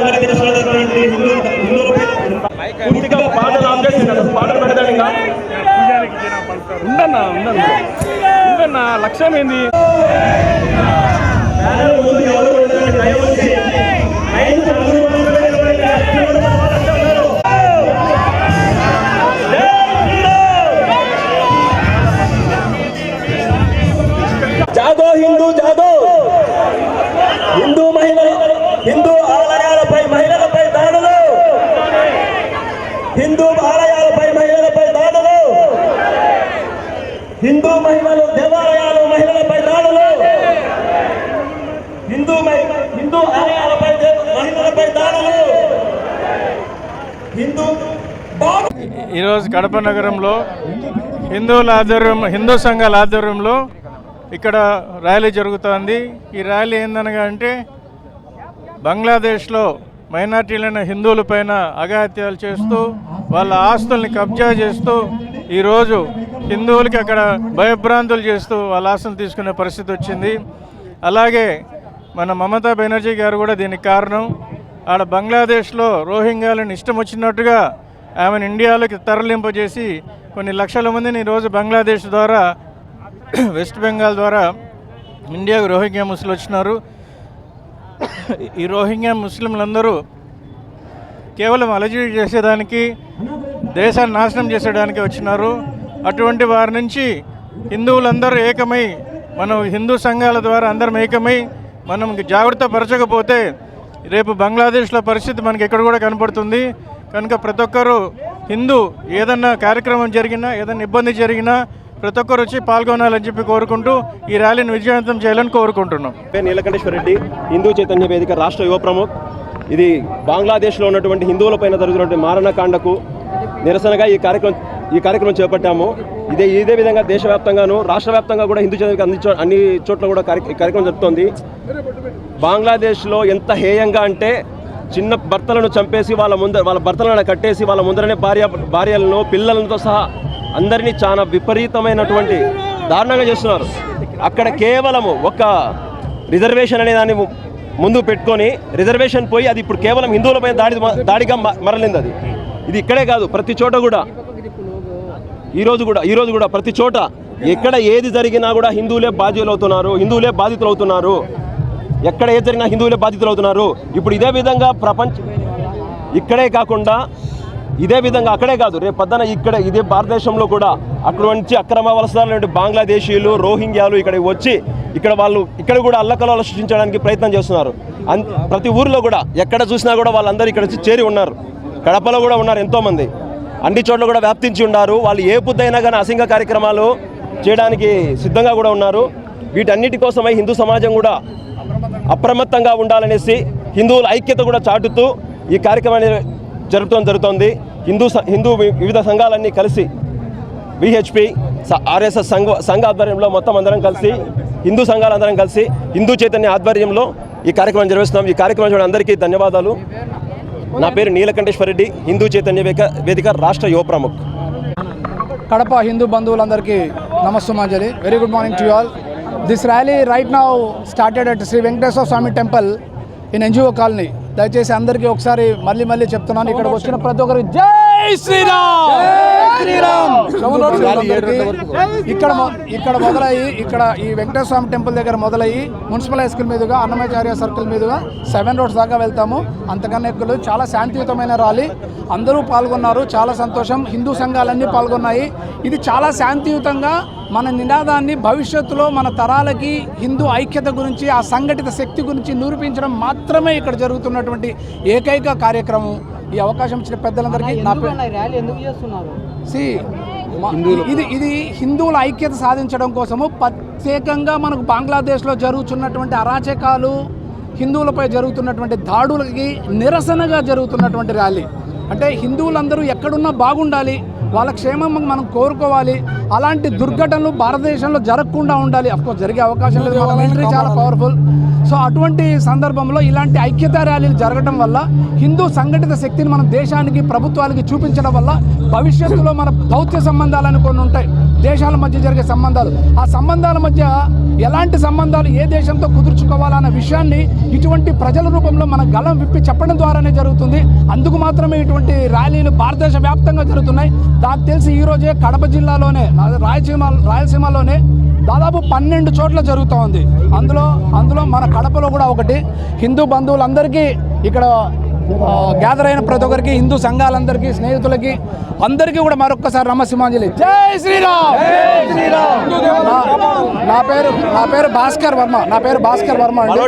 మనం బంగ్లాదేశ్లో పూర్తిగా పాటలు పాటలు ఉండన్నా ఉండన్నా ఉండన్నా లక్ష్యం ఏంది బ్యానర్ ముందు ఎవరు ఉండరు దయవచ్చి ఐదు చదువు మంత్రులైనటువంటి అర్జునుడు మాట్లాడుతున్నారు. జాగో హిందూ జాగో హిందూ మహిళలు హిందూ ఆలయాలపై మహిళలపై దాడులు హిందూ ఆలయాలపై మహిళలపై దాడులు హిందూ మహిమలు దేవాలయాలు మహిళలపై దాడులు. హిందూ హిందూ ఆలయాలపై మహిళలపై దాడులు. హిందూ ఈరోజు కడప నగరంలో హిందువుల ఆధ్వర్యం హిందూ సంఘాల ఆధ్వర్యంలో ఇక్కడ ర్యాలీ జరుగుతోంది. ఈ ర్యాలీ ఏందనగా అంటే బంగ్లాదేశ్లో మైనార్టీలైన హిందువుల పైన అఘాత్యాలు చేస్తూ వాళ్ళ ఆస్తుల్ని కబ్జా చేస్తూ ఈరోజు హిందువులకి అక్కడ భయభ్రాంతులు చేస్తూ వాళ్ళ ఆస్తులు తీసుకునే పరిస్థితి వచ్చింది. అలాగే మన మమతా బెనర్జీ గారు కూడా దీనికి కారణం. ఆడ బంగ్లాదేశ్లో రోహింగ్యాలను ఇష్టం వచ్చినట్టుగా ఆమెను ఇండియాలోకి తరలింపజేసి కొన్ని లక్షల మందిని ఈరోజు బంగ్లాదేశ్ ద్వారా వెస్ట్ బెంగాల్ ద్వారా ఇండియాకు రోహింగ్యా ముస్లిం వచ్చినారు. ఈ రోహింగ్యా ముస్లింలందరూ కేవలం అలజడి చేసేదానికి దేశాన్ని నాశనం చేసేయడానికి వచ్చినారు. అటువంటి వారి నుంచి హిందువులందరూ ఏకమై మనం హిందూ సంఘాల ద్వారా అందరం ఏకమై మనం జాగ్రత్త పరచకపోతే రేపు బంగ్లాదేశ్లో పరిస్థితి మనకి ఎక్కడ కూడా కనపడుతుంది. కనుక ప్రతి ఒక్కరూ హిందూ ఏదన్నా కార్యక్రమం జరిగినా ఏదన్నా ఇబ్బంది జరిగినా ప్రతి ఒక్కరు వచ్చి పాల్గొనాలని చెప్పి కోరుకుంటూ ఈ ర్యాలీని విజయవంతం చేయాలని కోరుకుంటున్నాం. పేరు నీలకంఠేశ్వర రెడ్డి హిందూ చైతన్య వేదిక రాష్ట్ర యువ ప్రముఖ్ ఇది బంగ్లాదేశ్లో ఉన్నటువంటి హిందువులపైన జరుగుతున్నటువంటి మారణకాండకు నిరసనగా ఈ కార్యక్రమం ఈ కార్యక్రమం చేపట్టాము. ఇదే ఇదే విధంగా దేశవ్యాప్తంగాను రాష్ట్ర వ్యాప్తంగా కూడా హిందూ చైతన్య అన్ని అన్ని చోట్ల కూడా కార్య- కార్యక్రమం జరుగుతోంది బంగ్లాదేశ్లో ఎంత హేయంగా అంటే చిన్న భర్తలను చంపేసి వాళ్ళ ముందర వాళ్ళ భర్తలను కట్టేసి వాళ్ళ ముందరనే భార్య భార్యలను పిల్లలతో సహా అందరినీ చాలా విపరీతమైనటువంటి దారుణంగా చేస్తున్నారు. అక్కడ కేవలము ఒక రిజర్వేషన్ అనే దాన్ని ముందు పెట్టుకొని రిజర్వేషన్ పోయి అది ఇప్పుడు కేవలం హిందువులపై దాడి దాడిగా మ- మరలింది అది. ఇది ఇక్కడే కాదు ప్రతి చోట కూడా. ఈరోజు కూడా ఈరోజు కూడా ప్రతి చోట ఎక్కడ ఏది జరిగినా కూడా హిందువులే బాధ్యులు అవుతున్నారు హిందువులే బాధితులు అవుతున్నారు ఎక్కడ ఏది జరిగినా హిందువులే బాధితులు అవుతున్నారు ఇప్పుడు ఇదే విధంగా ప్రపంచ ఇక్కడే కాకుండా ఇదే విధంగా అక్కడే కాదు రేపు పొద్దున ఇక్కడ ఇదే భారతదేశంలో కూడా అక్కడ నుంచి అక్రమ వలసదారులు బంగ్లాదేశీయులు రోహింగ్యాలు ఇక్కడికి వచ్చి ఇక్కడ వాళ్ళు ఇక్కడ కూడా అల్లకలలో సృష్టించడానికి ప్రయత్నం చేస్తున్నారు. అన్ ప్రతి ఊరిలో కూడా ఎక్కడ చూసినా కూడా వాళ్ళందరూ ఇక్కడ చేరి ఉన్నారు. కడపలో కూడా ఉన్నారు ఎంతోమంది. అన్ని చోట్ల కూడా వ్యాప్తించి ఉన్నారు. వాళ్ళు ఏ పొద్దైనా కానీ అసింగ కార్యక్రమాలు చేయడానికి సిద్ధంగా కూడా ఉన్నారు. వీటన్నిటి కోసమై హిందూ సమాజం కూడా అప్రమత్తంగా ఉండాలనేసి హిందువుల ఐక్యత కూడా చాటుతూ ఈ కార్యక్రమాన్ని జరపడం జరుగుతోంది. హిందూ హిందూ వి- వివిధ సంఘాలన్నీ కలిసి విహెచ్పి ఆర్ఎస్ఎస్ సంఘ సంఘ ఆధ్వర్యంలో మొత్తం అందరం కలిసి హిందూ సంఘాలందరం కలిసి హిందూ చైతన్య ఆధ్వర్యంలో ఈ కార్యక్రమం నిర్వహిస్తున్నాం. ఈ కార్యక్రమం చూడండి అందరికీ ధన్యవాదాలు. నా పేరు నీలకంఠేశ్వర రెడ్డి హిందూ చైతన్య వేదిక వేదిక రాష్ట్ర యువ ప్రముఖ్. కడప హిందూ బంధువులందరికీ నమస్తమాంజలి very good morning to all this rally right now started at Shri Venkateshwara Swami temple in NGO colony దయచేసి అందరికీ ఒకసారి మళ్ళీ మళ్ళీ చెప్తున్నాను. ఇక్కడ వచ్చిన ప్రతి ఒక్కరికి జై! శ్రీరామ్! శ్రీరామ్! ఇక్కడ ఇక్కడ మొదలయ్యి ఇక్కడ ఈ వెంకటేశ్వర టెంపుల్ దగ్గర మొదలయ్యి మున్సిపల్ హై స్కూల్ మీదుగా అన్నమాచార్య సర్కిల్ మీదుగా సెవెన్ రోడ్స్ దాకా వెళ్తాము. అంతకన్నా ఎక్కువ చాలా శాంతియుతమైన ర్యాలీ. అందరూ పాల్గొన్నారు చాలా సంతోషం. హిందూ సంఘాలన్నీ పాల్గొన్నాయి. ఇది చాలా శాంతియుతంగా మన నినాదాన్ని భవిష్యత్తులో మన తరాలకి హిందూ ఐక్యత గురించి ఆ సంఘటిత శక్తి గురించి నిరూపించడం మాత్రమే ఇక్కడ జరుగుతున్నటువంటి ఏకైక కార్యక్రమం. ఈ అవకాశం ఇచ్చిన పెద్దలందరికీ నా పేరు ర్యాలీ ఎందుకు చేస్తున్నారు? సి ఇది ఇది హిందువుల ఐక్యత సాధించడం కోసము ప్రత్యేకంగా మనకు బంగ్లాదేశ్లో జరుగుతున్నటువంటి అరాచకాలు హిందువులపై జరుగుతున్నటువంటి దాడులకి నిరసనగా జరుగుతున్నటువంటి ర్యాలీ. అంటే హిందువులందరూ ఎక్కడున్నా బాగుండాలి వాళ్ళ క్షేమం మనం కోరుకోవాలి. అలాంటి దుర్ఘటనలు భారతదేశంలో జరగకుండా ఉండాలి. అఫ్కోర్స్ జరిగే అవకాశం లేదు. మన మిలిటరీ చాలా పవర్ఫుల్ సో అటువంటి సందర్భంలో ఇలాంటి ఐక్యతా ర్యాలీలు జరగడం వల్ల హిందూ సంఘటిత శక్తిని మన దేశానికి ప్రభుత్వాలకి చూపించడం వల్ల భవిష్యత్తులో మన దౌత్య సంబంధాలను కొన్ని ఉంటాయి. దేశాల మధ్య జరిగే సంబంధాలు. ఆ సంబంధాల మధ్య ఎలాంటి సంబంధాలు ఏ దేశంతో కుదుర్చుకోవాలన్న విషయాన్ని ఇటువంటి ప్రజల రూపంలో మన గలం విప్పి చెప్పడం ద్వారానే జరుగుతుంది. అందుకు మాత్రమే ఇటువంటి ర్యాలీలు భారతదేశ వ్యాప్తంగా జరుగుతున్నాయి. నాకు తెలిసి ఈ రోజే కడప జిల్లాలోనే రాయలసీమ రాయలసీమలోనే దాదాపు పన్నెండు చోట్ల జరుగుతూ ఉంది అందులో అందులో మన కడపలో కూడా ఒకటి. హిందూ బంధువులందరికీ ఇక్కడ గ్యాదర్ అయిన ప్రతి ఒక్కరికి హిందూ సంఘాలందరికీ స్నేహితులకి అందరికీ కూడా మరొక్కసారి నమసింహాంజలి జై శ్రీరామ్! నా- నా పేరు నా పేరు భాస్కర్ వర్మ. నా పేరు భాస్కర్ వర్మ అండి.